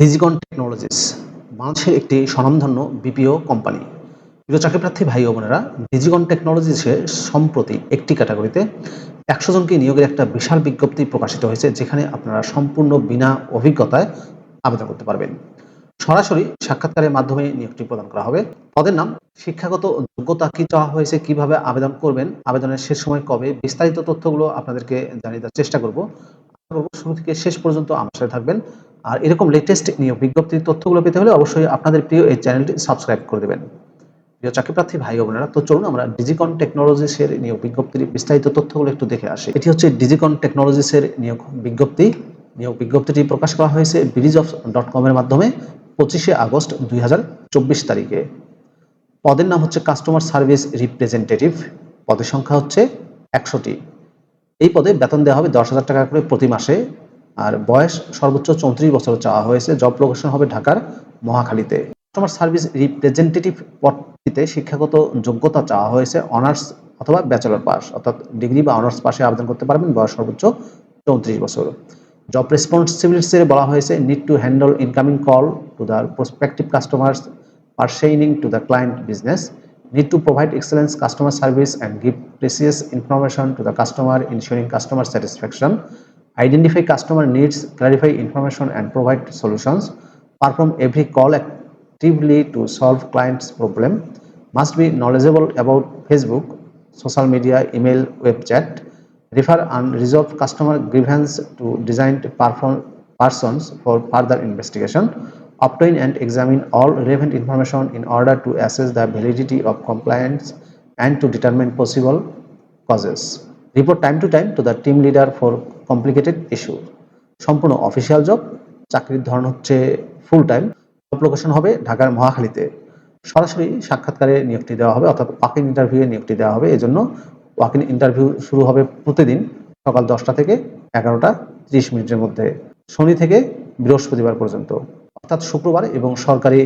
Digicon technologies বাংলাদেশের একটি স্বনামধন্য বিপিও কোম্পানি প্রিয় চাকরিপ্রার্থী ভাই ও বোনেরা ডিজিকন টেকনোলজিসে সম্প্রতি একটি ক্যাটাগরিতে একশো জনকে নিয়োগের একটা বিশাল বিজ্ঞপ্তি প্রকাশিত হয়েছে, যেখানে আপনারা সম্পূর্ণ বিনা অভিজ্ঞতায় আবেদন করতে পারবেন। সরাসরি সাক্ষাৎকারের মাধ্যমে নিয়োগটি প্রদান করা হবে। পদের নাম, শিক্ষাগত যোগ্যতা কি চাওয়া হয়েছে, কীভাবে আবেদন করবেন, আবেদনের শেষ সময় কবে, বিস্তারিত তথ্যগুলো আপনাদেরকে জানিয়ে দেওয়ার চেষ্টা করব শুরু থেকে শেষ পর্যন্ত আমার সাথে থাকবেন। আর এরকম লেটেস্ট নিয়োগ বিজ্ঞপ্তির তথ্যগুলো পেতে হলে অবশ্যই আপনাদের প্রিয় এই চ্যানেলটি সাবস্ক্রাইব করে দেবেন। প্রিয় চাকরিপ্রার্থী ভাই বোনেরা, তো চলুন আমরা ডিজিকন টেকনোলজিসের নিয়োগ বিজ্ঞপ্তির বিস্তারিত তথ্যগুলো একটু দেখে আসি। এটি হচ্ছে ডিজিকন টেকনোলজিসের নিয়োগ বিজ্ঞপ্তি। নিয়োগ বিজ্ঞপ্তিটি প্রকাশ করা হয়েছে ব্রিজ অফ ডট কমের মাধ্যমে পঁচিশে আগস্ট দুই হাজার চব্বিশ তারিখে। পদের নাম হচ্ছে কাস্টমার সার্ভিস রিপ্রেজেন্টেটিভ পদের সংখ্যা হচ্ছে একশোটি। এই পদে বেতন দেওয়া হবে দশ হাজার টাকা করে প্রতি মাসে। আর বয়স সর্বোচ্চ চৌত্রিশ বছর চাওয়া হয়েছে। জব লোকেশন হবে ঢাকার মহাখালীতে। কাস্টমার সার্ভিস রিপ্রেজেন্টেটিভ পদটিতে শিক্ষাগত যোগ্যতা চাওয়া হয়েছে অনার্স অথবা ব্যাচেলর পাস অর্থাৎ ডিগ্রি বা অনার্স পাশে আবেদন করতে পারবেন বয়স সর্বোচ্চ চৌত্রিশ বছর। জব রেসপন্সিবিলিটিসে বলা হয়েছে need to handle incoming call to the prospective customers pertaining to the client business need to provide excellence, customer service, and give precious information to the customer, ensuring customer satisfaction identify customer needs clarify information and provide solutions. Perform every call actively to solve clients problem. Must be knowledgeable about facebook social media email web chat. Refer unresolved customer grievance to designed persons for further investigation. Obtain and examine all relevant information in order to assess the validity of compliance and to determine possible causes. Report time to time to the team leader for complicated issue সম্পূর্ণ official job চাকরির ধরন হচ্ছে full time location হবে ঢাকার মহাখালীতে। সরাসরি সাক্ষাৎকারে নিয়োগটি দেওয়া হবে অর্থাৎ ওয়াকিং ইন্টারভিউয়ে নিয়োগটি দেওয়া হবে। এজন্য ওয়াকিং ইন্টারভিউ শুরু হবে প্রতিদিন সকাল দশটা থেকে এগারোটা ত্রিশ মিনিটের মধ্যে, শনি থেকে বৃহস্পতিবার পর্যন্ত। অর্থাৎ শুক্রবার এবং সরকারি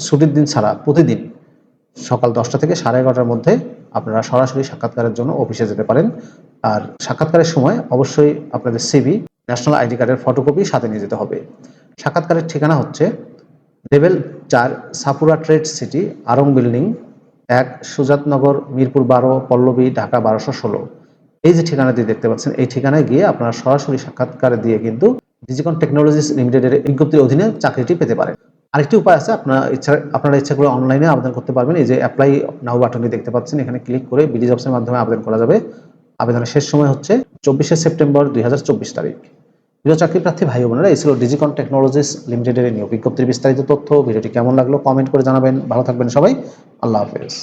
ছুটির দিন ছাড়া প্রতিদিন সকাল দশটা থেকে সাড়ে এগারোটার মধ্যে আপনারা সরাসরি সাক্ষাৎকারের জন্য অফিসে যেতে পারেন। আর সাক্ষাৎকারের সময় অবশ্যই আপনাদের সিবি ন্যাশনাল আইডি কার্ডের ফটোকপি সাথে নিয়ে যেতে হবে। সাক্ষাৎকারের ঠিকানা হচ্ছে লেভেল চার সাপুরা ট্রেড সিটি, আরং বিল্ডিং, এক সুজাতনগর মিরপুর বারো, পল্লবী, ঢাকা বারোশো ষোলো। এই যে ঠিকানাটি দেখতে পাচ্ছেন, এই ঠিকানায় গিয়ে আপনারা সরাসরি সাক্ষাৎকার দিয়ে কিন্তু ডিজিকন টেকনোলজিস লিমিটেডের বিজ্ঞপ্তির অধীনে চাকরিটি পেতে পারেন। আরেকটি উপায় আছে, আপনার ইচ্ছা, আপনারা ইচ্ছা করে অনলাইনে আবেদন করতে পারবেন। এই যে অ্যাপ্লাই নাও বাটনটি দেখতে পাচ্ছেন, এখানে ক্লিক করে বিডি জবসের মাধ্যমে আবেদন করা যাবে। আবেদনের শেষ সময় হচ্ছে চব্বিশে সেপ্টেম্বর দুই হাজার চব্বিশ তারিখ। প্রিয় চাকরি প্রার্থী, ভাই বোনেরা, এই ছিল ডিজিকন টেকনোলজিস লিমিটেডের নিয়োগ বিজ্ঞপ্তির বিস্তারিত তথ্য। ভিডিওটি কেমন লাগল কমেন্ট করে জানাবেন। ভালো থাকবেন সবাই। আল্লাহ হাফেজ।